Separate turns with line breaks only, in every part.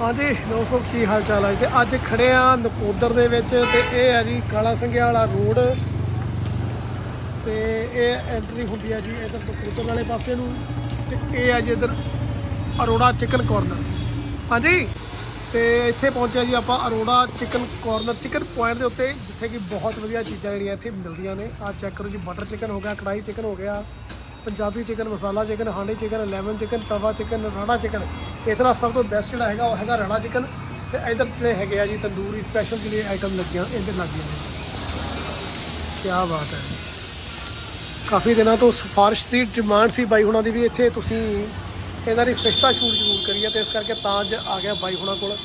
ਹਾਂਜੀ, ਦੋਸਤੋ, ਕੀ ਹਾਲ ਚਾਲ ਹੈ ਤੇ ਅੱਜ ਖੜੇ ਆ ਨਕੋਦਰ ਦੇ ਵਿੱਚ ਤੇ ਇਹ ਹੈ ਜੀ ਕਾਲਾ ਸੰਘਿਆ ਵਾਲਾ ਰੋਡ। ਤੇ ਇਹ ਐਂਟਰੀ ਹੁੰਦੀ ਹੈ ਜੀ ਇਧਰ ਨਕੋਦਰ ਵਾਲੇ ਪਾਸੇ ਨੂੰ ਤੇ ਇਹ ਹੈ ਜੀ ਇਧਰ ਅਰੋੜਾ ਚਿਕਨ ਕਾਰਨਰ ਹਾਂਜੀ, ਤੇ ਇੱਥੇ ਪਹੁੰਚਿਆ ਜੀ ਆਪਾਂ Arora chicken corner chicken point ਦੇ ਉੱਤੇ, ਜਿੱਥੇ ਕਿ ਬਹੁਤ ਵਧੀਆ ਚੀਜ਼ਾਂ ਜਿਹੜੀਆਂ ਇੱਥੇ ਮਿਲਦੀਆਂ ਨੇ। ਆਹ ਚੈੱਕ ਕਰੋ ਜੀ ਬਟਰ ਚਿਕਨ ਹੋ ਗਿਆ ਕੜਾਈ ਚਿਕਨ ਹੋ ਗਿਆ, Punjabi chicken masala chicken handi chicken lemon chicken tawa chicken rara chicken ਇਸ ਦਾ ਸਭ ਤੋਂ ਬੈਸਟ ਜਿਹੜਾ ਹੈਗਾ ਉਹ ਹੈਗਾ ਰਾਣਾ ਚਿਕਨ। ਤੇ ਇਧਰ ਜਿਹੜੇ ਹੈਗੇ ਆ ਜੀ ਤੰਦੂਰੀ ਸਪੈਸ਼ਲ ਜਿਹੜੇ ਆਈਟਮ ਲੱਗੀਆਂ ਇਹਦੇ ਲੱਗੀਆਂ ਨੇ ਕੀ ਬਾਤ ਹੈ। ਕਾਫੀ ਦਿਨਾਂ ਤੋਂ ਸਿਫਾਰਿਸ਼ ਦੀ ਡਿਮਾਂਡ ਸੀ ਬਾਈ ਹੁਣਾਂ ਦੀ ਵੀ ਇੱਥੇ। ਤੁਸੀਂ ਇਹਨਾਂ ਦੀ ਫਿਸ਼ ਦਾ ਸ਼ੂਟ ਜ਼ਰੂਰ ਕਰੀਏ ਤੇ ਇਸ ਕਰਕੇ ਤਾਂ ਅੱਜ ਆ ਗਿਆ ਬਾਈ ਹੁਣਾਂ ਕੋਲ।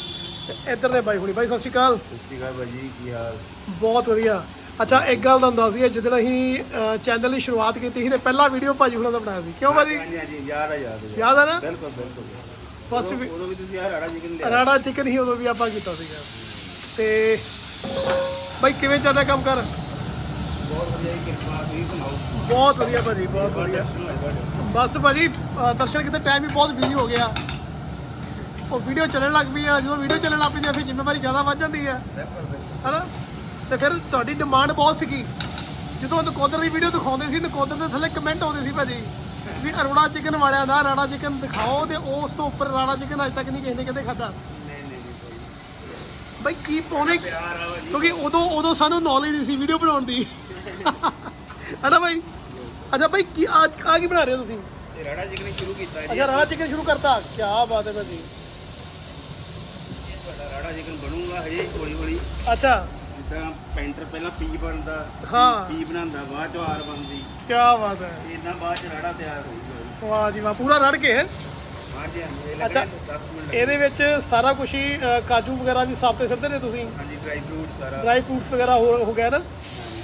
ਤੇ ਇੱਧਰ ਦੇ ਬਾਈ ਹੁਣੀ। ਬਾਈ ਸਤਿ ਸ਼੍ਰੀ ਅਕਾਲ।
ਸਤਿ ਸ਼੍ਰੀ ਅਕਾਲ ਭਾਜੀ ਕੀ ਹਾਲ?
ਬਹੁਤ ਵਧੀਆ। ਅੱਛਾ ਇੱਕ ਗੱਲ ਤੁਹਾਨੂੰ ਦੱਸ ਦਈਏ ਜਦੋਂ ਅਸੀਂ ਚੈਨਲ ਦੀ ਸ਼ੁਰੂਆਤ ਕੀਤੀ ਸੀ ਤੇ ਪਹਿਲਾ ਵੀਡੀਓ ਭਾਜੀ ਹੁਣਾਂ ਦਾ ਬਣਾਇਆ ਸੀ। ਕਿਉਂ ਭਾਜੀ?
ਹਾਂਜੀ ਹਾਂਜੀ ਯਾਦ ਆ ਯਾਦ ਆ।
ਯਾਦ ਆ ਨਾ?
ਬਿਲਕੁਲ ਬਿਲਕੁਲ।
ਫਸਟ
ਉਦੋਂ- ਉਦੋਂ ਵੀ ਤੁਸੀਂ ਯਾਰ ਰਾੜਾ ਚਿਕਨ ਲਿਆ।
ਰਾਣਾ ਚਿਕਨ ਹੀ ਉਦੋਂ ਵੀ ਆਪਾਂ ਕੀਤਾ ਸੀਗਾ। ਤੇ ਬਾਈ ਕਿਵੇਂ ਚੱਲਦਾ ਕੰਮ ਕਰ?
ਬਹੁਤ ਵਧੀਆ ਜੀ, ਕਿਰਪਾ ਤੁਸੀਂ ਸੁਣਾਓ?
ਬਹੁਤ ਵਧੀਆ ਭਾਜੀ ਬਹੁਤ ਵਧੀਆ। ਬਸ ਭਾਜੀ ਦਰਸ਼ਨ ਕਿਤੇ ਟਾਈਮ ਵੀ ਬਹੁਤ ਬਿਜ਼ੀ ਹੋ ਗਿਆ। ਉਹ ਵੀਡੀਓ ਚੱਲਣ ਲੱਗ ਪਈ ਆ ਜਦੋਂ ਵੀਡੀਓ ਚੱਲਣ ਲੱਗ ਪੈਂਦੀ ਆ ਫਿਰ ਜ਼ਿੰਮੇਵਾਰੀ ਜ਼ਿਆਦਾ ਵੱਧ ਜਾਂਦੀ ਆ।
ਬਿਲਕੁਲ
ਹਨਾ? ਤੇ ਫਿਰ ਤੁਹਾਡੀ ਡਿਮਾਂਡ ਬਹੁਤ ਸੀਗੀ। ਜਦੋਂ ਨਕੋਦਰ ਦੀ ਵੀਡੀਓ ਦਿਖਾਉਂਦੇ ਸੀ ਨਕੋਦਰ ਦੇ ਥੱਲੇ ਕਮੈਂਟ ਆਉਂਦੇ ਸੀ ਭਾਜੀ। ਵੀ ਅਰੋੜਾ ਚਿਕਨ ਵਾਲਿਆਂ ਦਾ ਰਾਣਾ ਚਿਕਨ ਦਿਖਾਓ ਤੇ ਉਸ ਤੋਂ ਉੱਪਰ ਰਾਣਾ ਚਿਕਨ ਅਜੇ ਤੱਕ ਨਹੀਂ ਕਿਸੇ ਨੇ ਕਦੇ ਖਾਦਾ
ਨਹੀਂ ਨਹੀਂ ਨਹੀਂ
ਬਈ ਕੀ ਪਾਉਣੇ? ਕਿਉਂਕਿ ਉਦੋਂ ਉਦੋਂ ਸਾਨੂੰ ਨੌਲੇਜ ਨਹੀਂ ਸੀ ਵੀਡੀਓ ਬਣਾਉਣ ਦੀ। ਹਨਾ ਭਾਈ ਅੱਛਾ ਭਾਈ ਕੀ ਅੱਜ ਆ ਕੀ ਬਣਾ ਰਹੇ ਹੋ ਤੁਸੀਂ?
ਇਹ ਰਾੜਾ ਚਿਕਨ ਸ਼ੁਰੂ ਕੀਤਾ ਜੀ
ਅੱਛਾ ਰਾਣਾ ਚਿਕਨ ਸ਼ੁਰੂ ਕਰਤਾ। ਕੀ ਬਾਤ ਹੈ ਭਾਜੀ।
ਤੁਹਾਡਾ ਰਾੜਾ ਚਿਕਨ ਬਣੂਗਾ ਹਜੇ ਹੌਲੀ ਹੌਲੀ।
ਅੱਛਾ।
ਜਿੱਦਾਂ ਪੈਂਟਰ ਪਹਿਲਾਂ ਪੀ ਬਣਦਾ
ਹਾਂ।
ਪੀ ਬਣਾਉਂਦਾ ਬਾਅਦ ਚ ਆਰ ਬਣਦੀ।
ਕੀ ਬਾਤ ਹੈ।
ਇਦਾਂ ਬਾਅਦ ਚ ਰਾੜਾ ਤਿਆਰ ਹੋਊਗਾ
ਵਾਹ ਜੀ ਵਾਹ ਪੂਰਾ ਰੜ ਕੇ ਹੈ
ਹਾਂਜੀ ਹਾਂਜੀ ਇਹ
ਅੱਛਾ।
ਲੱਗੇ 10 ਮਿੰਟ ਲੱਗੇ।
ਇਹਦੇ ਵਿੱਚ ਸਾਰਾ ਕੁਝ ਹੀ ਅ, ਕਾਜੂ ਵਗੈਰਾ ਵੀ ਸਾਫ਼ ਤੇ ਸਿੱਟਦੇ ਨੇ ਤੁਸੀਂ?
ਹਾਂਜੀ ਡਰਾਈ ਫਰੂਟ ਸਾਰਾ।
ਡਰਾਈ ਫਰੂਟਸ ਵਗੈਰਾ ਹੋ ਹੋ ਗਿਆ ਨਾ?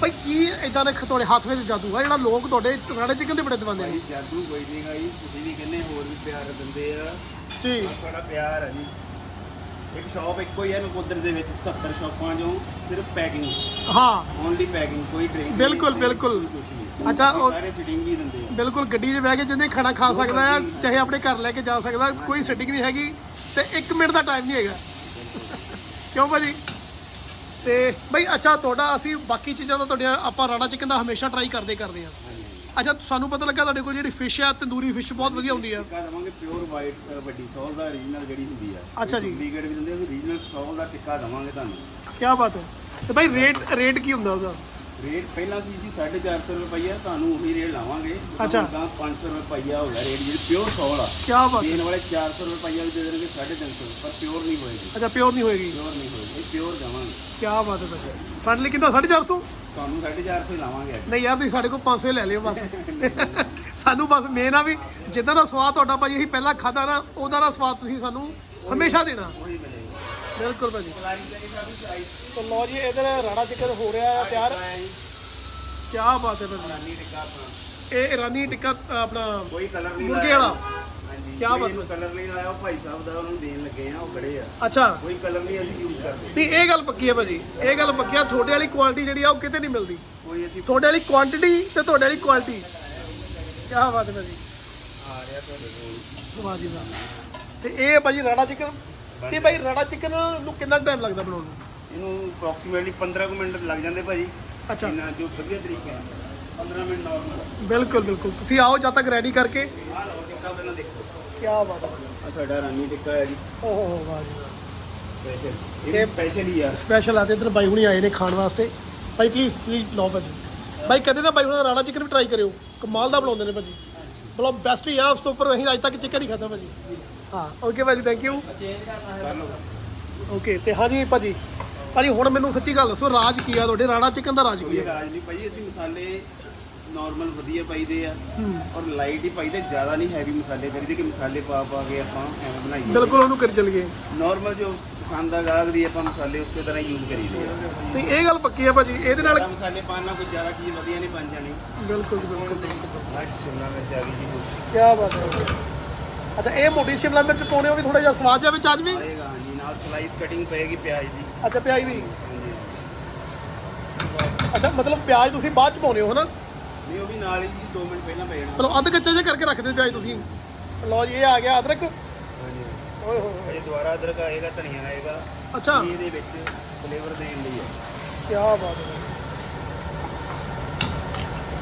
ਭਾਈ ਕੀ ਇਦਾਂ ਦੇ ਤੁਹਾਡੇ ਹੱਥ ਵਿੱਚ ਜਾਦੂ ਹੈ ਜਿਹੜਾ ਲੋਕ ਤੁਹਾਡੇ ਰਾਣੇ ਚਿਕਨ ਦੇ ਬੜੇ ਦਵਾਉਂਦੇ?
ਭਾਈ
ਨੇ
ਜਾਦੂ ਕੋਈ ਨਹੀਂ ਗਾ ਜੀ। ਤੁਸੀਂ ਵੀ ਕਹਿੰਦੇ ਹੋਰ ਵੀ ਪਿਆਰ ਦਿੰਦੇ ਆ।
ਜੀ।
ਤੁਹਾਡਾ ਪਿਆਰ ਹੈ ਜੀ। ਇੱਕ ਸ਼ਾਪ ਇੱਕੋ ਹੀ ਹੈ ਨਕੋਦਰ ਦੇ ਵਿੱਚ 70 ਸ਼ਾਪਾਂ ਜੋ ਸਿਰਫ ਪੈਕਿੰਗ
ਹਾਂ।
ਓਨਲੀ ਪੈਕਿੰਗ ਕੋਈ ਡਰਿੰਕ
ਬਿਲਕੁਲ, ਬਿਲਕੁਲ। ਅੱਛਾ, ਉਹ-
ਸਾਰੇ ਸਿਟਿੰਗ ਵੀ ਦਿੰਦੇ ਆ।
ਬਿਲਕੁਲ ਗੱਡੀ 'ਚ ਬਹਿ ਕੇ ਜਿੰਨੇ ਖਾਣਾ ਖਾ ਸਕਦਾ ਆ ਚਾਹੇ ਆਪਣੇ ਘਰ ਲੈ ਕੇ ਜਾ ਸਕਦਾ ਕੋਈ ਸੈਟਿੰਗ ਨਹੀਂ ਹੈਗੀ ਤੇ 1 ਮਿੰਟ ਦਾ ਟਾਈਮ ਨਹੀਂ ਹੈਗਾ। ਕਿਉਂ ਭਾਜੀ? ਤੇ ਬਈ ਅੱਛਾ ਤੁਹਾਡਾ ਅਸੀਂ ਬਾਕੀ ਚੀਜ਼ਾਂ ਤਾਂ ਤੁਹਾਡੀਆਂ ਆਪਾਂ ਰਾਣਾ ਚਿਕਨ ਦਾ ਹਮੇਸ਼ਾ ਟਰਾਈ ਕਰਦੇ ਕਰਦੇ ਆ। ਅੱਛਾ ਸਾਨੂੰ ਪਤਾ ਲੱਗਾ ਤੁਹਾਡੇ ਕੋਲ ਜਿਹੜੀ ਫਿਸ਼ ਆ ਤੰਦੂਰੀ ਫਿਸ਼ ਬਹੁਤ ਵਧੀਆ ਹੁੰਦੀ ਆ।
ਟਿੱਕਾ ਦਵਾਂਗੇ ਪਿਓਰ ਵਾਈਟ ਵੱਡੀ ਸੌਲ ਦਾ ਰੀਜਨਲ ਜਿਹੜੀ ਹੁੰਦੀ ਆ
ਅੱਛਾ ਜੀ।
ਡੁਪਲੀਕੇਟ ਵੀ ਦਿੰਦੇ ਆ ਰੀਜਨਲ ਸੌਲ ਦਾ ਟਿੱਕਾ ਦਵਾਂਗੇ ਤੁਹਾਨੂੰ।
ਕੀ ਬਾਤ ਹੈ। ਤੇ ਭਾਈ ਰੇਟ ਰੇਟ ਕੀ ਹੁੰਦਾ ਉਹਦਾ?
ਰੇਟ ਪਹਿਲਾਂ ਸੀ ਜੀ 450 ਰੁਪਈਆ ਤੁਹਾਨੂੰ ਉਹੀ ਰੇਟ ਲਾਵਾਂਗੇ।
ਅੱਛਾ।
ਤਾਂ 500 ਰੁਪਈਆ ਹੋ ਗਿਆ ਰੇਟ ਜਿਹੜੀ ਪਿਓਰ ਸੌਲ ਆ।
ਕੀ ਬਾਤ ਹੈ।
ਦੇਣ ਵਾਲੇ 400 ਰੁਪਈਆ ਵੀ ਦੇ ਦੇਣਗੇ 350 ਪਰ ਪਿਓਰ ਨਹੀਂ ਹੋਏਗੀ।
ਅੱਛਾ ਪਿਓਰ ਨਹੀਂ ਹੋਏਗੀ।
ਪਿਓਰ ਨਹੀਂ ਹੋਏਗੀ ਪਿਓਰ ਦੇਵਾਂਗੇ।
ਕੀ ਬਾਤ ਹੈ ਸਾਡੇ ਲਈ ਕਿੰਨਾ 450
ਤੁਹਾਨੂੰ 450 ਹੀ ਲਾਵਾਂਗੇ
ਨਹੀਂ ਯਾਰ ਤੁਸੀਂ ਸਾਡੇ ਕੋਲ 500 ਲੈ ਲਿਓ ਬਸ। ਸਾਨੂੰ ਬਸ ਮੇਨ ਆ ਵੀ ਜਿੱਦਾਂ ਦਾ ਸਵਾਦ ਤੁਹਾਡਾ ਭਾਜੀ ਅਸੀਂ ਪਹਿਲਾਂ ਖਾਦਾ ਨਾ ਉਹਦਾ ਦਾ ਸਵਾਦ ਤੁਸੀਂ ਸਾਨੂੰ ਹਮੇਸ਼ਾ ਦੇਣਾ।
ਉਹੀ ਮਿਲੇਗਾ
ਬਿਲਕੁਲ ਭਾਜੀ। ਤਾਂ ਲੋ ਜੀ ਇਧਰ ਰਾਣਾ ਚਿਕਨ ਹੋ ਰਿਹਾ ਹੈ ਤਿਆਰ। ਕੀ ਬਾਤ ਹੈ ਭਾਜੀ। ਇਹ ਇਰਾਨੀ ਟਿੱਕਾ ਆਪਣਾ
ਕੋਈ ਕਲਰ ਨਹੀਂ
ਮੁਰਗੇ। ਵਾਲਾ। ਕਿਆ ਬਾਤ
ਇਹਨੂੰ ਕਲਰ ਨਹੀਂ ਲਾਇਆ ਉਹ ਭਾਈ ਸਾਹਿਬ ਦਾ ਉਹਨੂੰ ਦੇਣ ਲੱਗੇ ਆ ਉਹ ਖੜੇ ਆ।
ਅੱਛਾ।
ਕੋਈ ਕਲਰ ਨਹੀਂ ਅਸੀਂ ਯੂਜ਼ ਕਰਦੇ।
ਨਹੀਂ ਇਹ ਗੱਲ ਪੱਕੀ ਹੈ ਭਾਜੀ ਇਹ ਗੱਲ ਪੱਕੀ ਆ ਤੁਹਾਡੇ ਵਾਲੀ ਕੁਆਲਿਟੀ ਜਿਹੜੀ ਆ ਉਹ ਕਿਤੇ ਨਹੀਂ ਮਿਲਦੀ।
ਕੋਈ ਅਸੀਂ
ਤੁਹਾਡੇ ਵਾਲੀ ਕੁਆਂਟੀਟੀ ਤੇ ਤੁਹਾਡੇ ਵਾਲੀ ਕੁਆਲਿਟੀ ਕੀ ਬਾਤ ਹੈ ਭਾਜੀ।
ਆ ਰਿਹਾ ਤੁਹਾਡੇ ਕੋਲ।
ਵਾਹ ਜੀ ਵਾਹ। ਤੇ ਇਹ ਭਾਜੀ ਰਾਣਾ ਚਿਕਨ ਤੇ ਭਾਈ ਰਾਣਾ ਚਿਕਨ ਨੂੰ ਕਿੰਨਾ ਟਾਈਮ ਲੱਗਦਾ ਬਣਾਉਣ ਨੂੰ?
ਇਹਨੂੰ ਅਪਰੋਕਸੀਮੇਟਲੀ 15 ਕੁ ਮਿੰਟ ਲੱਗ ਜਾਂਦੇ ਭਾਜੀ।
ਅੱਛਾ।
ਇੰਨਾ ਜੋ ਵਧੀਆ ਤਰੀਕੇ ਨਾਲ 15 ਮਿੰਟ ਨਾਰਮਲ
ਬਿਲਕੁਲ ਬਿਲਕੁਲ। ਤੁਸੀਂ ਆਓ ਜਦ ਤੱਕ ਰੈਡੀ ਕਰਕੇ।
ਆ ਲਓ ਟਿੱਕਾ ਪਹਿਲਾਂ ਦੇਖੋ।
ਕੀ ਬਾਤ ਹੈ।
ਆ ਸਾਡਾ ਰਾਨੀ ਟਿੱਕਾ ਹੈ ਜੀ।
ਓਹ ਵਾਹ ਜੀ
ਸਪੈਸ਼ਲ ਇਹ ਵੀ ਸਪੈਸ਼ਲ ਹੀ ਆ।
ਸਪੈਸ਼ਲ ਆ ਤੇ ਇੱਧਰ ਬਾਈ ਹੁਣੀ ਆਏ ਨੇ ਖਾਣ ਵਾਸਤੇ। ਭਾਈ ਪਲੀਜ਼ ਪਲੀਜ਼ ਲਓ ਭਾਜੀ। ਭਾਈ ਕਦੇ ਨਾ ਬਾਈ ਹੁਣਾਂ ਦਾ ਰਾਣਾ ਚਿਕਨ ਵੀ ਟਰਾਈ ਕਰਿਓ। ਕਮਾਲ ਦਾ ਬਣਾਉਂਦੇ ਨੇ ਭਾਜੀ। ਮਤਲਬ ਬੈਸਟ ਹੀ ਆ ਉਸ ਤੋਂ ਉੱਪਰ ਅਸੀਂ ਅੱਜ ਤੱਕ ਚਿਕਨ ਹੀ ਖਾਧਾ ਭਾਜੀ। ਹਾਂ ਓਕੇ ਭਾਜੀ ਥੈਂਕ ਯੂ
ਕਰ ਲਓ
ਓਕੇ ਤੇ ਹਾਂਜੀ ਭਾਜੀ। ਭਾਜੀ ਹੁਣ ਮੈਨੂੰ ਸੱਚੀ ਗੱਲ ਦੱਸੋ ਰਾਜ ਕੀ ਆ ਤੁਹਾਡੇ? ਰਾਣਾ ਚਿਕਨ ਦਾ ਰਾਜ ਕੀ
ਕੋਈ
ਆ
ਰਾਜ ਨਹੀਂ ਭਾਜੀ ਅਸੀਂ ਮਸਾਲੇ ਨਾਰਮਲ ਵਧੀਆ ਪਾਈਦੇ ਆ। ਔਰ ਲਾਈਟ ਹੀ ਪਾਈਦੇ ਜ਼ਿਆਦਾ ਨਹੀਂ ਹੈਵੀ ਮਸਾਲੇ ਕਰੀਦੇ ਕਿ ਮਸਾਲੇ ਪਾ ਪਾ ਕੇ ਆਪਾਂ ਐਵੇਂ ਬਣਾਈਏ
ਬਿਲਕੁਲ ਉਹਨੂੰ ਕਰੀ ਚੱਲੀਏ।
ਨਾਰਮਲ ਜੋ ਪਸੰਦ ਆ ਗਾਹਕ ਦੀ ਆਪਾਂ ਮਸਾਲੇ ਉਸੇ ਤਰ੍ਹਾਂ ਯੂਜ਼ ਕਰੀਦੇ ਆ।
ਨਹੀਂ ਇਹ ਗੱਲ ਪੱਕੀ ਆ ਭਾਜੀ ਇਹਦੇ ਨਾਲ
ਜ਼ਿਆਦਾ ਮਸਾਲੇ ਪਾਉਣ ਨਾਲ ਕੋਈ ਜ਼ਿਆਦਾ ਚੀਜ਼ ਵਧੀਆ ਨਹੀਂ ਬਣ ਜਾਣੀ।
ਬਿਲਕੁਲ ਬਿਲਕੁਲ।
ਅੱਜ ਸ਼ਿਮਲਾ ਮਿਰਚ ਆ ਗਈ ਜੀ। ਕੁਛ
ਕੀ ਬਾਤ ਹੈ। ਅੱਛਾ ਇਹ ਮੋਟੀ ਸ਼ਿਮਲਾ ਮਿਰਚ ਪਾਉਣੇ ਹੋ ਵੀ ਥੋੜਾ ਜਿਹਾ ਸਵਾਦ ਜਿਹਾ ਵਿੱਚ ਆ ਜਵੇ
ਆਏਗਾ ਹਾਂਜੀ ਨਾਲ ਸਲਾਈਸ ਕਟਿੰਗ ਪਏਗੀ ਪਿਆਜ਼ ਦੀ।
ਅੱਛਾ ਪਿਆਜ਼ ਦੀ। ਅੱਛਾ ਮਤਲਬ ਪਿਆਜ਼ ਤੁਸੀਂ ਬਾਅਦ ਚ ਪਾਉਣੇ ਹੋ ਹਨਾ?
ਨਹੀਂ ਉਹ ਵੀ ਨਾਲ ਹੀ ਜੀ 2 ਮਿੰਟ ਪਹਿਲਾਂ ਪੈ ਜਾਣਾ।
ਮਤਲਬ ਅੱਧ ਕੱਚਾ ਜਿਹਾ ਕਰਕੇ ਰੱਖਦੇ ਪਿਆਜ਼ ਤੁਸੀਂ। ਲਓ ਜੀ ਇਹ ਆ ਗਿਆ ਅਦਰਕ।
ਹਾਂਜੀ।
ਓਏ ਹੋਏ
ਅਜੇ ਦੁਬਾਰਾ ਅਦਰਕ ਆਏਗਾ ਧਨੀਆ ਆਏਗਾ।
ਅੱਛਾ।
ਇਹ ਇਹਦੇ ਵਿੱਚ ਫਲੇਵਰ ਦੇਣ ਲਈ ਹੈ
ਕੀ ਬਾਤ ਹੈ।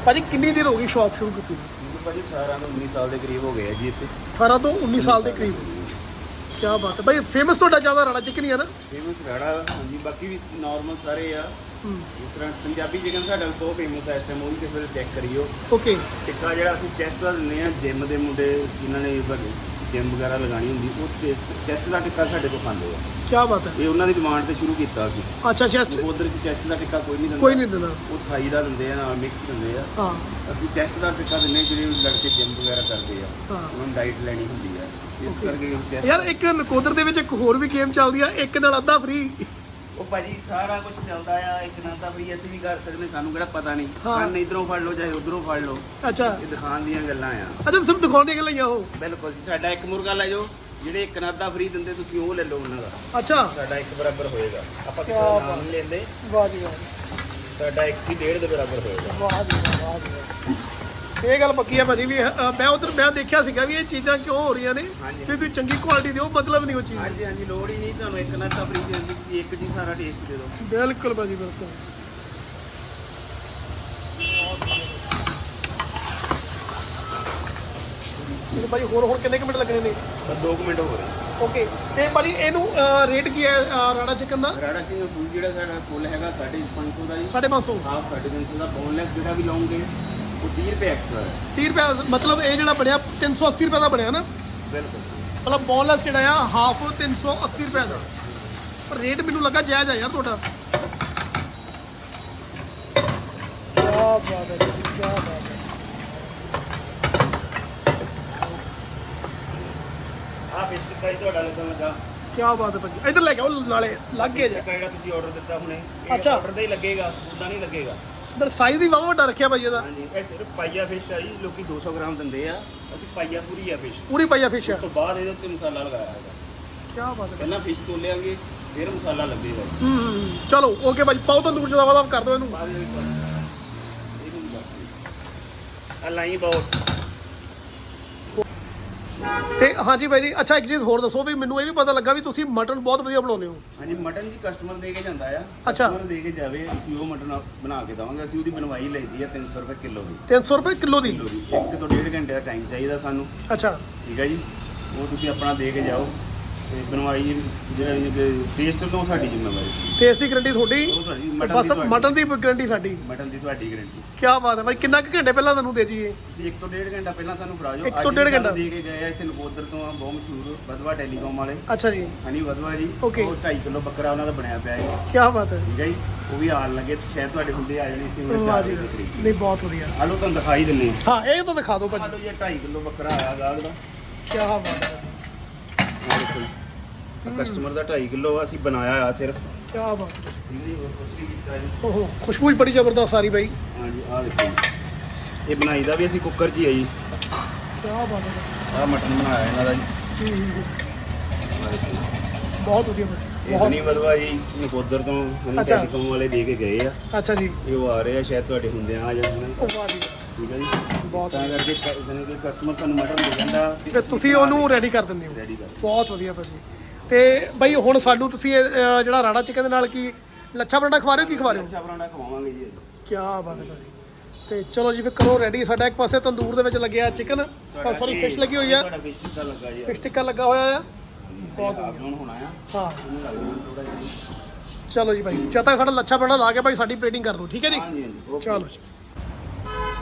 ਭਾਜੀ ਕਿੰਨੀ ਦੇਰ ਹੋ ਗਈ ਸ਼ਾਪ ਸ਼ੁਰੂ ਕੀਤੀ?
ਮੈਨੂੰ ਭਾਜੀ 18 ਤੋਂ 19 ਸਾਲ ਦੇ ਕਰੀਬ ਹੋ ਗਏ ਆ ਜੀ ਇੱਥੇ।
18 ਤੋਂ 19 ਸਾਲ ਦੇ ਕਰੀਬ। ਕੀ ਬਾਤ ਹੈ। ਭਾਈ ਫੇਮਸ ਤੁਹਾਡਾ ਜ਼ਿਆਦਾ ਰਾਣਾ ਚਿਕਨ ਹੀ ਹੈ ਨਾ?
ਫੇਮਸ ਰਾੜਾ ਹਾਂਜੀ ਬਾਕੀ ਵੀ ਨਾਰਮਲ ਸਾਰੇ ਆ। ਇਸ ਤਰ੍ਹਾਂ ਪੰਜਾਬੀ ਚਿਕਨ ਸਾਡਾ ਬਹੁਤ ਫੇਮਸ ਹੈ ਇਸ ਟਾਈਮ ਉਹ ਵੀ ਕਿਸੇ ਵੇਲੇ ਚੈੱਕ ਕਰਿਓ।
ਓਕੇ
ਟਿੱਕਾ ਜਿਹੜਾ ਅਸੀਂ ਚੈਸਟ ਦਾ ਦਿੰਦੇ ਆ ਜਿਮ ਦੇ ਮੁੰਡੇ ਜਿਨ੍ਹਾਂ ਨੇ ਜਿਮ ਵਗੈਰਾ ਲਗਾਣੀ ਹੁੰਦੀ ਉਹ ਚੈਸਟ ਦਾ ਟਿੱਕਾ ਸਾਡੇ ਕੋਲ ਖਾਂਦੇ ਆ।
ਕੀ ਬਾਤ ਹੈ।
ਇਹ ਉਹਨਾਂ ਦੀ ਡਿਮਾਂਡ ਤੇ ਸ਼ੁਰੂ ਕੀਤਾ ਸੀ
ਅੱਛਾ ਚੈਸਟ
ਉਧਰ ਚੈਸਟ ਦਾ ਟਿੱਕਾ ਕੋਈ ਨਹੀਂ ਦਿੰਦਾ।
ਕੋਈ ਨਹੀਂ ਦਿੰਦਾ।
ਉਹ ਥਾਈ ਦਾ ਦਿੰਦੇ ਆ ਨਾਲ ਮਿਕਸ ਦਿੰਦੇ ਆ।
ਹਾਂ।
ਅਸੀਂ ਚੈਸਟ ਦਾ ਟਿੱਕਾ ਦਿੰਦੇ ਜਿਹੜੇ ਲੜਕੇ ਜਿਮ ਵਗੈਰਾ ਕਰਦੇ ਆ। ਉਹਨਾਂ ਨੂੰ ਡਾਈਟ ਲੈਣੀ ਹੁੰਦੀ ਆ। ਇਸ. ਕਰਕੇ chest-
ਯਾਰ ਇੱਕ ਨਕੋਦਰ ਦੇ ਵਿੱਚ ਇੱਕ ਹੋਰ ਵੀ ਗੇਮ ਚੱਲਦੀ ਆ ਇੱਕ ਨਾਲ ਅੱਧਾ ਫ੍ਰੀ
ਉਹ ਭਾਜੀ ਸਾਰਾ ਕੁਝ ਚੱਲਦਾ ਆ ਇੱਕ ਨਾ ਤਾਂ ਵੀ ਅਸੀਂ ਵੀ ਕਰ ਸਕਦੇ ਸਾਨੂੰ ਕਿਹੜਾ ਪਤਾ ਨਹੀਂ।
ਹਾਂ।
ਇਧਰੋਂ ਫੜ ਲਓ ਚਾਹੇ ਉਧਰੋਂ ਫੜ ਲਓ।
ਅੱਛਾ।
ਇਹ ਦਿਖਾਉਣ ਦੀਆਂ ਗੱਲਾਂ ਆ।
ਅੱਛਾ ਸਿਰਫ ਦਿਖਾਉਣ ਦੀਆਂ ਗੱਲਾਂ ਹੀ ਆ ਉਹ?
ਬਿਲਕੁਲ ਜੀ ਸਾਡਾ ਇੱਕ ਮੁਰਗਾ ਲੈ ਜਾਓ ਜਿਹੜੇ ਇੱਕ ਨਾਦਾ ਫਰੀ ਦਿੰਦੇ ਤੁਸੀਂ ਉਹ ਲੈ ਲਓ ਉਹਨਾਂ ਦਾ।
ਅੱਛਾ।
ਸਾਡਾ ਇੱਕ ਬਰਾਬਰ ਹੋਏਗਾ। ਆਪਾਂ ਕਿਸੇ
ਕਿਆ
ਦਾ
ਬਾਤ।
ਨਾਮ ਨਹੀਂ ਲੈਂਦੇ।
ਵਾਹ ਜੀ ਵਾਹ।
ਸਾਡਾ ਇੱਕ ਹੀ ਡੇਢ ਦੇ ਬਰਾਬਰ ਹੋਏਗਾ।
ਵਾਹ ਜੀ ਵਾਹ, ਵਾਹ ਜੀ ਵਾਹ। ਇਹ ਗੱਲ ਪੱਕੀ ਆ ਭਾਜੀ ਵੀ ਅ, ਮੈਂ ਉਧਰ ਮੈਂ ਦੇਖਿਆ ਸੀਗਾ ਵੀ ਇਹ ਚੀਜ਼ਾਂ ਕਿਉਂ ਹੋ ਰਹੀਆਂ ਨੇ
ਹਾਂਜੀ।
ਵੀ ਤੁਸੀਂ ਚੰਗੀ ਕੁਆਲਿਟੀ ਦਿਓ ਮਤਲਬ ਨਹੀਂ ਉਹ ਚੀਜ਼।
ਹਾਂਜੀ ਹਾਂਜੀ ਲੋੜ ਹੀ ਨਹੀਂ ਤੁਹਾਨੂੰ ਇੱਕ ਨਾਦਾ ਫਰੀ ਦੇਣ ਦੀ ਤੁਸੀਂ ਇੱਕ ਜੀ ਸਾਰਾ ਟੇਸਟ ਦੇ ਦਿਓ।
ਬਿਲਕੁਲ ਭਾਜੀ ਬਿਲਕੁਲ। ਇਹ ਭਾਜੀ ਹੋਰ ਹੋਰ ਕਿੰਨੇ ਕੁ ਮਿੰਟ ਲੱਗਣੇ ਨੇ?
ਬਸ 2 ਮਿੰਟ ਹੋ ਰਹੇ
ਓਕੇ ਤੇ ਭਾਜੀ ਇਹਨੂੰ ਰੇਟ ਕੀ ਹੈ ਅ, ਰਾਣਾ ਚਿਕਨ ਦਾ?
ਰਾੜਾ ਸਿੰਘ ਫੂਲ ਜਿਹੜਾ ਸਾਡਾ ਫੁੱਲ ਹੈਗਾ 550 ਦਾ ਜੀ।
550
ਹਾਫ 350 ਦਾ ਬੋਨਲੈਸ ਜਿਹੜਾ ਵੀ ਲਓਗੇ ਉਹ 30 ਰੁਪਏ ਐਕਸਟਰਾ ਹੈ।
30 ਰੁਪਏ ਮਤਲਬ ਇਹ ਜਿਹੜਾ ਬਣਿਆ 380 ਰੁਪਏ ਦਾ ਬਣਿਆ ਨਾ?
ਬਿਲਕੁਲ।
ਮਤਲਬ ਬੋਨਲੈਸ ਜਿਹੜਾ ਆ ਹਾਫ 380 ਰੁਪਏ ਦਾ। ਪਰ ਰੇਟ ਮੈਨੂੰ ਲੱਗਾ ਜਾਇਜ਼ ਆ ਯਾਰ ਤੁਹਾਡਾ। ਕੀ ਬਾਤ ਹੈ ਜੀ ਕੀ ਬਾਤ ਹੈ
ਆਹ ਫਿਸ਼ ਟਿੱਕਾ ਹੀ ਤੁਹਾਡਾ ਲੱਗਣ ਲੱਗਾ।
ਕੀ ਬਾਤ ਹੈ ਭਾਜੀ। ਇੱਧਰ ਲੈ ਕੇ ਆਓ ਨਾਲੇ ਲੱਗ ਗਿਆ ਜਾ।
ਟਿੱਕਾ ਜਿਹੜਾ ਤੁਸੀਂ ਆਰਡਰ ਦਿੱਤਾ ਹੁਣੇ
ਅੱਛਾ।
ਆਰਡਰ ਦਾ ਹੀ ਲੱਗੇਗਾ ਉਦਾਂ ਨਹੀਂ ਲੱਗੇਗਾ।
ਇਧਰ ਸਾਈਜ਼ ਦੀ ਵਾਵਾ ਵੱਡਾ ਰੱਖਿਆ ਭਾਜੀ ਇਹਦਾ।
ਹਾਂਜੀ ਇਹ ਸਿਰਫ ਪਾਈਆ ਫਿਸ਼ ਆ ਜੀ ਲੋਕੀ 200 ਗ੍ਰਾਮ ਦਿੰਦੇ ਆ। ਅਸੀਂ ਪਾਈਆ ਪੂਰੀ ਆ ਫਿਸ਼
ਪੂਰੀ ਪਾਈਆ ਫਿਸ਼ ਆ।
ਉਸ ਤੋਂ ਬਾਅਦ ਇਹਦੇ ਉੱਤੇ ਮਸਾਲਾ ਲਗਾਇਆ ਹੈਗਾ।
ਕੀ ਬਾਤ ਹੈ।
ਪਹਿਲਾਂ ਫਿਸ਼ ਤੋਲਿਆਂਗੇ ਫਿਰ ਮਸਾਲਾ ਲੱਗੇਗਾ ਜੀ
ਹੂੰ ਹੂੰ, ਹੂੰ। ਚਲੋ ਓਕੇ ਭਾਜੀ ਪਾਓ ਤੰਦੂਰ ਚ ਦਵਾ ਦਵਾ ਕਰ ਦਿਓ ਇਹਨੂੰ।
ਬਾਅਦ ਵਿੱਚ ਇਹਨੂੰ ਵੀ ਦੱਸ ਆ ਲਾਈ ਬਹੁਤ।
ਤੇ ਹਾਂਜੀ ਭਾਈ ਜੀ ਅੱਛਾ ਇੱਕ ਚੀਜ਼ ਹੋਰ ਦੱਸੋ ਵੀ ਮੈਨੂੰ ਇਹ ਵੀ ਪਤਾ ਲੱਗਾ ਵੀ ਤੁਸੀਂ ਮਟਨ ਬਹੁਤ ਵਧੀਆ ਬਣਾਉਂਦੇ ਹੋ।
ਹਾਂਜੀ ਮਟਨ ਜੀ ਕਸਟਮਰ ਦੇ ਕੇ ਜਾਂਦਾ ਆ।
ਅੱਛਾ।
ਕਸਟਮਰ ਦੇ ਕੇ ਜਾਵੇ ਅਸੀਂ ਉਹ ਮਟਨ ਬਣਾ ਕੇ ਦਵਾਂਗੇ ਅਸੀਂ ਉਹਦੀ ਬਣਵਾਈ ਲਈਦੀ ਆ 300 ਰੁਪਏ ਕਿਲੋ ਦੀ।
300 ਰੁਪਏ ਕਿਲੋ ਦੀ?
ਕਿਲੋ ਦੀ। ਇੱਕ ਤੋਂ ਡੇਢ ਘੰਟੇ ਦਾ ਟਾਈਮ ਚਾਹੀਦਾ ਸਾਨੂੰ।
ਅੱਛਾ।
ਠੀਕ ਹੈ ਜੀ? ਉਹ ਤੁਸੀਂ ਆਪਣਾ ਦੇ ਕੇ ਜਾਓ। ਤੇ ਬਣਵਾਈ ਜਿਹੜਾ ਟੇਸਟ ਤੋਂ ਸਾਡੀ ਜ਼ਿੰਮੇਵਾਰੀ।
ਤੇ ਅਸੀਂ ਗਰੰਟੀ ਤੁਹਾਡੀ?
ਉਹ ਤੁਹਾਡੀ
ਤੇ
ਮਟਨ
ਬਸ
ਦੀ ਤੁਹਾਡੀ।
ਮਟਨ ਦੀ ਗਰੰਟੀ ਸਾਡੀ?
ਮਟਨ ਦੀ ਤੁਹਾਡੀ ਗਾਰੰਟੀ
ਕੀ ਬਾਤ ਹੈ ਭਾਈ ਕਿੰਨਾ ਕੁ ਘੰਟੇ ਪਹਿਲਾਂ ਤੁਹਾਨੂੰ ਦੇ ਜੀਏ
ਤੁਸੀਂ ਇੱਕ ਤੋਂ ਡੇਢ ਘੰਟਾ ਪਹਿਲਾਂ ਸਾਨੂੰ ਫੜਾ ਜਾਓ।
ਇੱਕ
ਅੱਜ
ਤੋਂ
ਵੀ
ਡੇਢ
ਸਾਨੂੰ
ਘੰਟਾ।
ਦੇ ਕੇ ਗਏ ਆ ਇੱਥੇ ਨਕੋਦਰ ਤੋਂ ਆ ਬਹੁਤ ਮਸ਼ਹੂਰ ਬਦਵਾ ਟੈਲੀਕਾਮ ਵਾਲੇ।
ਅੱਛਾ ਜੀ।
ਹਨੀ ਬਦਵਾ ਜੀ
Okay।
ਉਹ 2.5 ਕਿਲੋ ਬੱਕਰਾ ਉਹਨਾਂ ਦਾ ਬਣਿਆ ਪਿਆ ਹੈ
ਕੀ ਬਾਤ ਹੈ।
ਠੀਕ ਹੈ ਜੀ? ਉਹ ਵੀ ਆਣ ਲੱਗੇ ਤੇ ਸ਼ਾਇਦ ਤੁਹਾਡੇ ਹੁੰਦੇ ਆ ਜਾਣੇ ਇੱਥੇ ਹੁਣ
ਵਾਹ
ਚਾਰ
ਜੀ
ਵਜੇ ਦੇ ਕਰੀਬ
ਨਹੀਂ ਬਹੁਤ ਵਧੀਆ।
ਆ ਲਓ ਤੁਹਾਨੂੰ ਦਿਖਾਈ ਦਿੰਨੇ
ਹਾਂ। ਇਹ ਤਾਂ ਦਿਖਾ ਦਿਓ
ਆ
ਭਾਜੀ
ਲਓ ਇਹ 2.5 ਕਿਲੋ ਬੱਕਰਾ ਆਇਆ ਦਾ।
ਕੀ ਬਾਤ ਹੈ।
ਕਸਟਮਰ ਦਾ 2.5 ਕਿਲੋ ਅਸੀਂ ਬਣਾਇਆ ਆ ਸਿਰਫ।
ਕੀ ਬਾਤ ਹੈ। ਓਹੋ ਖੁਸ਼ਬੂ ਹੀ ਬੜੀ ਜ਼ਬਰਦਸਤ ਆ ਰਹੀ ਬਾਈ।
ਹਾਂਜੀ ਆਹ ਦੇਖੋ। ਇਹ ਬਣਾਈ ਦਾ ਵੀ ਅਸੀਂ ਕੁੱਕਰ 'ਚ ਹੀ ਹੈ ਜੀ।
ਕੀ ਬਾਤ ਹੈ।
ਆਹ ਮਟਨ ਬਣਾਇਆ ਇਹਨਾਂ ਦਾ ਜੀ।
ਹੂੰ, ਹੂੰ, ਹੂੰ।
ਆਹ ਦੇਖੋ ਜੀ।
ਬਹੁਤ ਵਧੀਆ ਭਾਜੀ
ਇਹ
ਬਹੁਤ
ਹਨੀ ਜੀ ਨਕੋਦਰ ਤੋਂ ਹਨੀ
ਅੱਛਾ।
ਟੈਲੀਕਾਮ ਵਾਲੇ ਦੇ ਕੇ ਗਏ ਆ।
ਅੱਛਾ ਜੀ।
ਇਹ ਉਹ ਆ ਰਹੇ ਆ ਸ਼ਾਇਦ ਤੁਹਾਡੇ ਹੁੰਦੇ ਆ ਜਾਣ
ਉਹ ਵਾਹ ਜੀ
ਠੀਕ ਹੈ ਜੀ।
ਬਹੁਤ
ਤਾਂ ਕਰਕੇ ਕ- ਜਾਣੀ ਕਿ ਕਸਟਮਰ ਸਾਨੂੰ ਮਟਨ ਦੇ ਜਾਂਦਾ
ਤੇ ਤੁਸੀਂ ਉਹਨੂੰ ਰੈਡੀ ਕਰ ਦਿੰਦੇ ਹੋ।
ਰੈਡੀ ਕਰ
ਬਹੁਤ ਵਧੀਆ ਭਾਜੀ। ਤੇ ਬਾਈ ਹੁਣ ਸਾਨੂੰ ਤੁਸੀਂ ਇਹ, ਅਹ, ਜਿਹੜਾ ਰਾਣਾ ਚਿਕਨ ਦੇ ਨਾਲ ਕੀ ਲੱਛਾ ਪਰਾਂਠਾ ਖਵਾ ਰਹੇ ਹੋ ਕੀ ਖਵਾ ਰਹੇ ਹੋ?
ਅੱਛਾ ਪਰਾਂਠਾ ਖਵਾਵਾਂਗੇ ਜੀ ਅੱਜ।
ਕੀ ਬਾਤ ਹੈ ਭਾਜੀ। ਤੇ ਚਲੋ ਜੀ ਫਿਰ ਕਰੋ ਰੈਡੀ ਸਾਡਾ ਇੱਕ ਪਾਸੇ ਤੰਦੂਰ ਦੇ ਵਿੱਚ ਲੱਗਿਆ ਚਿਕਨ
ਤੁਹਾਡਾ
ਸੌਰੀ ਫਿਸ਼ ਲੱਗੀ ਹੋਈ ਆ।
ਤੁਹਾਡਾ ਫਿਸ਼ ਟਿੱਕਾ ਲੱਗਾ ਜੀ
ਫਿਸ਼ ਟਿੱਕਾ ਲੱਗਾ ਹੋਇਆ ਆ। ਬਹੁਤ
ਬਹੁਤ ਹੁਣ ਹੋਣਾ ਆ।
ਹਾਂ।
ਇਹਨੂੰ ਲੱਗ ਜਾਣਾ ਥੋੜਾ ਜਿਹਾ।
ਚਲੋ ਜੀ ਭਾਈ ਜਦ ਤੱਕ ਸਾਡਾ ਲੱਛਾ ਪਰਾਂਠਾ ਲਾ ਕੇ ਭਾਈ ਸਾਡੀ ਪਲੇਟਿੰਗ ਕਰ ਦਿਓ ਠੀਕ ਹੈ ਜੀ?
ਹਾਂਜੀ ਹਾਂਜੀ। ਓਕੇ।
ਚਲੋ ਜੀ।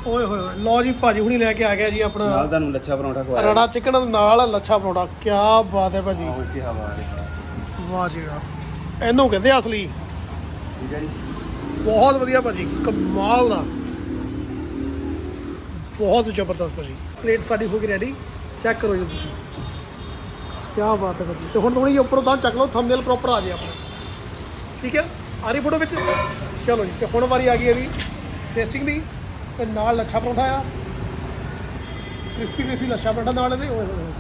ਓਏ ਹੋਏ ਹੋਏ। ਲਓ ਜੀ ਭਾਜੀ ਹੁਣੀ ਲੈ ਕੇ ਆ ਗਿਆ ਜੀ ਆਪਣਾ
ਨਾਲ ਤੁਹਾਨੂੰ ਲੱਛਾ ਪਰੌਂਠਾ ਖਵਾਇਆ।
ਰਾਣਾ ਚਿਕਨ ਨਾਲ ਲੱਛਾ ਪਰੌਂਠਾ। ਕੀ ਬਾਤ ਹੈ ਭਾਜੀ।
ਆਹੋ ਇੱਥੇ ਹਵਾ ਆ ਰਹੀ ਹੈ।
ਵਾਹ ਜੀ ਵਾਹ। ਇਹਨੂੰ ਕਹਿੰਦੇ ਆ ਅਸਲੀ।
ਠੀਕ ਹੈ ਜੀ।
ਬਹੁਤ ਵਧੀਆ ਭਾਜੀ ਕਮਾਲ ਦਾ। ਬਹੁਤ ਜ਼ਬਰਦਸਤ ਭਾਜੀ। ਪਲੇਟ ਸਾਡੀ ਹੋ ਗਈ ਰੈਡੀ ਚੈੱਕ ਕਰੋ ਜੀ ਤੁਸੀਂ। ਕੀ ਬਾਤ ਹੈ ਭਾਜੀ। ਤੇ ਹੁਣ ਥੋੜੀ ਜਿਹੀ ਉੱਪਰੋਂ ਤਾਂ ਚੱਕ ਲਓ ਥੰਬਨੇਲ ਪ੍ਰੋਪਰ ਆ ਜੇ ਆਪਣਾ। ਠੀਕ ਹੈ? ਆ ਰਹੀ ਫੋਟੋ ਵਿੱਚ? ਚਲੋ ਜੀ ਤੇ ਹੁਣ ਵਾਰੀ ਆ ਗਈ ਇਹਦੀ। ਟੇਸਟਿੰਗ ਦੀ। ਤੇ ਨਾਲ ਲੱਛਾ ਪਰੌਂਠਾ ਆ। ਕ੍ਰਿਸਪੀ ਕ੍ਰਿਸਪੀ ਲੱਛਾ ਪਰੌਂਠਾ ਨਾਲ ਇਹਦੇ, ਓਏ ਹੋਏ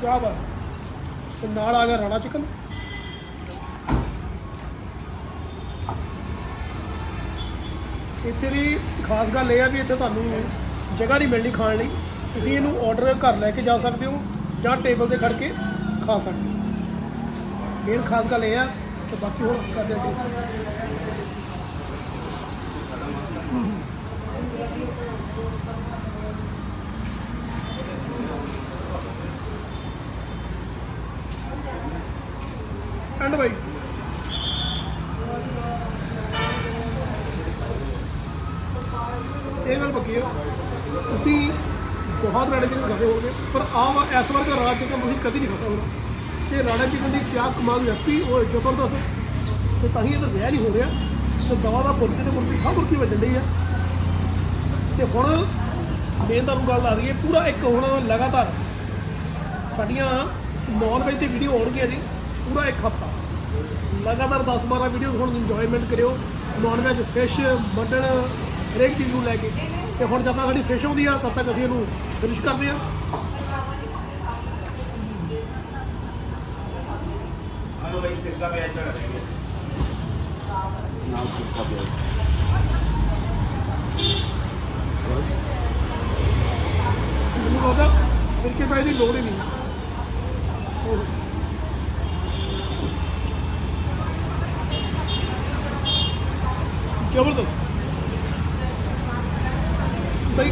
ਕੀ ਬਾਤ। ਤੇ ਨਾਲ ਆ ਗਿਆ ਰਾਣਾ ਚਿਕਨ। ਇੱਥੇ ਦੀ ਖਾਸ ਗੱਲ ਇਹ ਆ ਵੀ ਇੱਥੇ ਤੁਹਾਨੂੰ ਜਗ੍ਹਾ ਨਹੀਂ ਮਿਲਣੀ ਖਾਣ ਲਈ। ਤੁਸੀਂ ਇਹਨੂੰ ਆਰਡਰ ਘਰ ਲੈ ਕੇ ਜਾ ਸਕਦੇ ਹੋ ਜਾਂ ਟੇਬਲ ਤੇ ਖੜ ਕੇ ਖਾ ਸਕਦੇ ਹੋ। ਮੇਨ ਖਾਸ ਗੱਲ ਇਹ ਆ ਤੇ ਬਾਕੀ ਹੁਣ ਕਰਦੇ ਟੇਸਟ ਐਂਡ ਬਾਈ। ਇਹ ਗੱਲ ਪੱਕੀ ਆ। ਤੁਸੀਂ ਬਹੁਤ ਰਾਣਾ ਚਿਕਨ ਖਾਦੇ ਹੋਣਗੇ, ਪਰ ਆਹ ਇਸ ਵਾਰ ਦਾ ਰਾਣਾ ਚਿਕਨ ਤੁਸੀਂ ਕਦੀ ਨਹੀਂ ਖਾਧਾ ਹੋਣਾ। ਤੇ ਰਾਣਾ ਚਿਕਨ ਦੀ ਕਿਆ ਕਮਾਲ ਰੈਸਪੀ ਉਹ ਹੈ ਜ਼ਬਰਦਸਤ ਤੇ ਤਾਂ ਹੀ ਇਹਦਾ ਵਿਆਹ ਨਹੀਂ ਹੋ ਰਿਹਾ। ਤੇ ਦਵਾ ਦਾ ਬੁਰਕੀ ਤੇ ਬੁਰਕੀ ਖਾ ਬੁਰਕੀ ਵੱਜਣ ਡਈ ਆ। ਤੇ ਹੁਣ ਮੇਨ ਤੁਹਾਨੂੰ ਗੱਲ ਆ ਰਹੀ ਹੈ ਪੂਰਾ ਇੱਕ ਹੁਣ ਲਗਾਤਾਰ ਸਾਡੀਆਂ ਨਾਨ ਵੈਜ ਤੇ ਵੀਡੀਓ ਆਉਣਗੀਆਂ ਜੀ। ਪੂਰਾ ਇੱਕ ਹਫਤਾ। ਲਗਾਤਾਰ 10 12 ਵੀਡੀਓ ਹੁਣ ਇੰਜੋਇਮੈਂਟ ਕਰਿਓ। ਨਾਨ ਵੈਜ ਫਿਸ਼ ਮਟਨ ਹਰੇਕ ਚੀਜ਼ ਨੂੰ ਲੈ ਕੇ। ਤੇ ਹੁਣ ਜਦ ਤੱਕ ਸਾਡੀ ਫਿਸ਼ ਆਉਂਦੀ ਆ ਤਦ ਤੱਕ ਅਸੀਂ ਇਹਨੂੰ ਫਿਨਿਸ਼ ਕਰਦੇ ਆ।
ਸਿਰਕਾ ਪਿਆਜ਼ ਦਾ ਰਹਿ ਗਿਆ ਨਾਮ ਸਿਰਕਾ ਪਿਆਜ਼
ਮੈਨੂੰ ਲੱਗਦਾ ਸਿਰਕੇ ਪਾਈ ਦੀ ਲੋੜ ਹੀ ਨਹੀਂ। ਜ਼ਬਰਦਸਤ। ਬਈ,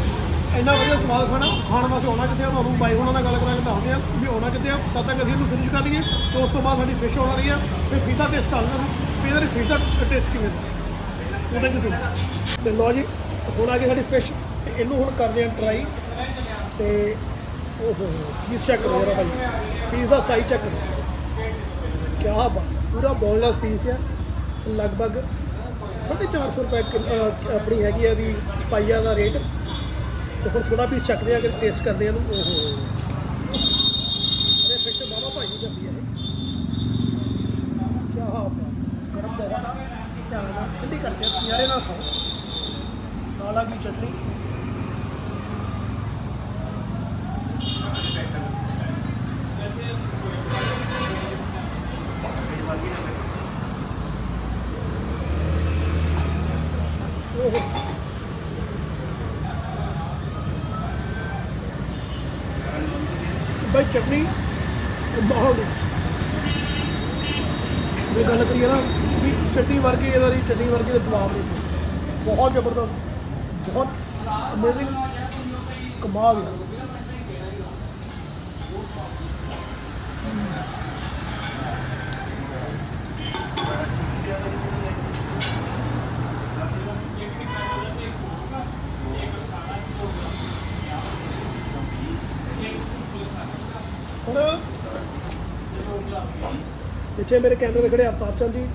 ਇੰਨਾ ਵਧੀਆ ਸਵਾਦ ਖਾਣਾ, ਖਾਣ ਵਾਸਤੇ ਆਉਣਾ ਕਿੱਥੇ ਆ? ਤੁਹਾਨੂੰ ਬਾਈ ਉਹਨਾਂ ਨਾਲ ਗੱਲ ਕਰਾ ਕੇ ਦੱਸਦੇ ਆ ਵੀ ਆਉਣਾ ਕਿੱਥੇ ਆ। ਤਦ ਤੱਕ ਅਸੀਂ ਇਹਨੂੰ ਫਿਨਿਸ਼ ਕਰ ਲਈਏ, ਤੇ ਉਸ ਤੋਂ ਬਾਅਦ ਸਾਡੀ ਫਿਸ਼ ਆਉਣ ਵਾਲੀ ਆ। ਫਿਰ ਫਿਸ਼ ਦਾ ਟੇਸਟ ਆ ਜਾਣਾ ਫਿਰ ਇਹਦਾ ਫਿਸ਼ ਦਾ ਟੇਸਟ ਕਿਵੇਂ ਦਾ? ਉਹਦਾ ਕੀ ਤੇ ਲਓ ਜੀ, ਹੁਣ ਆ ਗਈ ਸਾਡੀ ਫਿਸ਼ ਇਹਨੂੰ ਹੁਣ ਕਰਦੇ ਆ ਟਰਾਈ ਤੇ ਓਹੋ ਪੀਸ ਚੈੱਕ ਕਰੋ ਜਰਾ ਭਾਈ। ਪੀਸ ਦਾ ਸਾਈਜ਼ ਚੈੱਕ ਕਰੋ। ਕੀ ਬਾਤ, ਪੂਰਾ ਬੋਨਲੈਸ ਪੀਸ ਹੈ ਲਗਭਗ 450 ਰੁਪਏ ਕਿਲ- ਅਹ ਆਪਣੀ ਹੈਗੀ ਆ ਦੀ ਪਾਈਆ ਦਾ ਰੇਟ। ਤੇ ਹੁਣ ਛੋਟਾ ਪੀਸ ਚੱਕਦੇ ਆ, ਅਗਰ ਟੇਸਟ ਕਰਦੇ ਆ ਇਹਨੂੰ ਓਹੋ। ਅਰੇ ਫਿਸ਼ ਬਾਬਾ ਭਾਈ ਜਾਂਦੀ ਹੈ ਇਹ। ਕੀ ਬਾਤ ਗਰਮ ਬਹੁਤ ਆ। ਧਿਆਨ ਨਾਲ, ਠੰਡੀ ਕਰਕੇ ਯਾਰੇ ਨਾਲ ਖਾਓ। ਨਾਲ ਆ ਗਈ ਚਟਨੀ ਓਹੋ ਬਈ ਚਟਨੀ ਕਮਾਲ ਦੀ ਇਹ ਗੱਲ ਕਰੀਏ ਨਾ ਵੀ ਚਟਨੀ ਵਰਗੀ ਇਹਦਾ ਦੀ ਚਟਨੀ ਵਰਗੀ ਦੇ ਜਵਾਬ ਨਹੀਂ ਬਹੁਤ ਜ਼ਬਰਦਸਤ ਬਹੁਤ ਅਮੇਜ਼ਿੰਗ ਕਮਾਲ ਹੈ ਹੁਣ ਪਿੱਛੇ ਮੇਰੇ ਕੈਮਰੇ ਦੇ ਖੜੇ ਅਵਤਾਰ ਚੰਦ ਜੀ,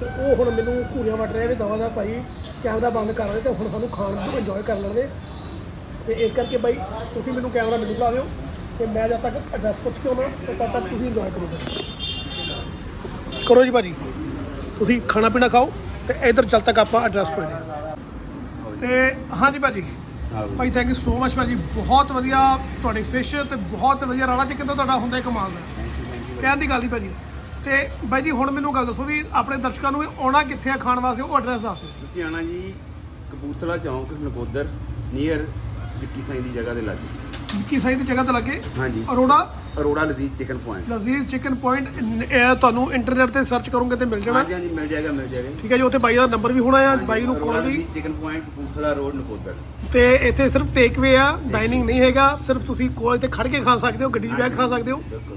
ਤੇ ਉਹ ਹੁਣ ਮੈਨੂੰ ਘੂਰੀਆਂ ਵੱਟ ਰਿਹਾ ਵੀ ਦਵਾ ਦਾ ਭਾਈ ਕੈਮਰਾ ਬੰਦ ਕਰ ਲੈ ਤੇ ਹੁਣ ਸਾਨੂੰ ਖਾਣ ਨੂੰ ਇੰਜੋਏ ਕਰ ਲੈਣ ਦੇ। ਤੇ ਇਸ ਕਰਕੇ ਬਾਈ, ਤੁਸੀਂ ਮੈਨੂੰ ਕੈਮਰਾ ਮੈਨੂੰ ਬੁਲਾ ਦਿਓ ਤੇ ਮੈਂ ਜਦ ਤੱਕ ਐਡਰੈਸ ਪੁੱਛ ਕੇ ਆਉਣਾ ਤੇ ਤਦ ਤੱਕ ਤੁਸੀਂ ਇੰਜੋਏ ਕਰੋਗੇ। ਕਰੋ ਜੀ ਭਾਜੀ। ਤੁਸੀਂ ਖਾਣਾ ਪੀਣਾ ਖਾਓ ਤੇ ਇਧਰ ਜਦ ਤੱਕ ਆਪਾਂ ਐਡਰੈਸ ਪੁੱਛਦੇ ਹਾਂ। ਤੇ ਹਾਂਜੀ ਭਾਜੀ
ਹਾਂ
ਭਾਈ ਥੈਂਕ ਯੂ ਸੋ ਮਚ ਭਾਜੀ। ਬਹੁਤ ਵਧੀਆ ਤੁਹਾਡੀ ਫਿਸ਼ ਤੇ ਬਹੁਤ ਵਧੀਆ ਰਾਣਾ ਚਿਕਨ ਤਾਂ ਤੁਹਾਡਾ ਹੁੰਦਾ ਕਮਾਲ ਦਾ। ਕਹਿਣ ਦੀ ਗੱਲ ਨਹੀਂ ਭਾਜੀ। ਤੇ ਬਾਈ ਜੀ ਹੁਣ ਮੈਨੂੰ ਗੱਲ ਦੱਸੋ ਵੀ ਆਪਣੇ ਦਰਸ਼ਕਾਂ ਨੂੰ ਇਹ ਆਉਣਾ ਕਿੱਥੇ ਆ ਖਾਣ ਵਾਸਤੇ ਉਹ ਐਡਰੈਸ ਦੱਸ ਦਿਓ।
ਤੁਸੀਂ ਆਣਾ ਜੀ ਕਪੂਰਥਲਾ ਚੌਂਕ ਨਕੋਦਰ ਨੀਅਰ ਵਿੱਕੀ ਸਾਈਂ ਦੀ ਜਗ੍ਹਾ ਦੇ ਲਾਗੇ।
ਵਿੱਕੀ ਸਾਈ ਦੀ ਜਗ੍ਹਾ ਤੇ ਲੱਗੇ?
ਹਾਂਜੀ।
Arora?
Arora Lazeez chicken point
Lazeez chicken point ਇਹ ਤੁਹਾਨੂੰ ਇੰਟਰਨੈਟ ਤੇ ਸਰਚ ਕਰੋਗੇ ਤੇ ਮਿਲ ਜਾਣਾ।
ਹਾਂਜੀ ਹਾਂਜੀ ਮਿਲ ਜਾਏਗਾ ਮਿਲ ਜਾਏਗਾ
ਠੀਕ ਹੈ ਜੀ ਉੱਥੇ ਬਾਈ ਦਾ ਨੰਬਰ ਵੀ ਹੋਣਾ ਆ ਬਾਈ ਨੂੰ ਕਾਲ ਵੀ।
Chicken point Kapurthala road Nakodar.
ਤੇ ਇੱਥੇ ਸਿਰਫ ਟੇਕ ਵੇ ਆ ਡਾਈਨਿੰਗ ਨਹੀਂ ਹੈਗਾ ਸਿਰਫ ਤੁਸੀਂ ਕੋਲ ਤੇ ਖੜ ਕੇ ਖਾ ਸਕਦੇ ਹੋ ਗੱਡੀ 'ਚ ਬੈਠ ਖਾ ਸਕਦੇ ਹੋ।
ਬਿਲਕੁਲ।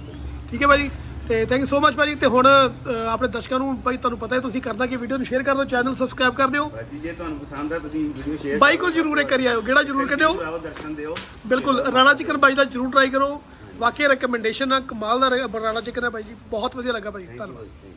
ਠੀਕ ਹੈ ਭਾਜੀ ਤੇ ਥੈਂਕ ਯੂ ਸੋ ਮਚ ਭਾਜੀ। ਤੇ ਹੁਣ ਆਪਣੇ ਦਰਸ਼ਕਾਂ ਨੂੰ ਭਾਈ ਤੁਹਾਨੂੰ ਪਤਾ ਹੈ ਤੁਸੀਂ ਕਰਨਾ ਕਿ ਵੀਡੀਓ ਨੂੰ ਸ਼ੇਅਰ ਕਰ ਦਿਓ ਚੈਨਲ ਸਬਸਕ੍ਰਾਈਬ ਕਰ ਦਿਓ।
ਬਸ ਜੀ ਜੇ ਤੁਹਾਨੂੰ ਪਸੰਦ ਆ ਤੁਸੀਂ ਵੀਡੀਓ ਸ਼ੇਅਰ
ਬਾਈ ਕੋਲ ਜਰੂਰ ਇੱਕ ਕਰੀ ਆਇਓ। ਕਿਹੜਾ ਜਰੂਰ ਕੱਢਿਓ?
ਆਓ ਦਰਸ਼ਨ ਦਿਓ।
ਬਿਲਕੁਲ ਰਾਣਾ ਚਿਕਨ ਬਾਈ ਦਾ ਜਰੂਰ ਟਰਾਈ ਕਰੋ। ਵਾਕਈ ਰეკਮੈਂਡੇਸ਼ਨ ਆ। ਕਮਾਲ ਦਾ ਰ- ਰਾਣਾ ਚਿਕਨ ਹੈ ਬਾਈ ਜੀ। ਬਹੁਤ ਵਧੀਆ ਲੱਗਾ ਭਾਈ। ਧੰਨਵਾਦ.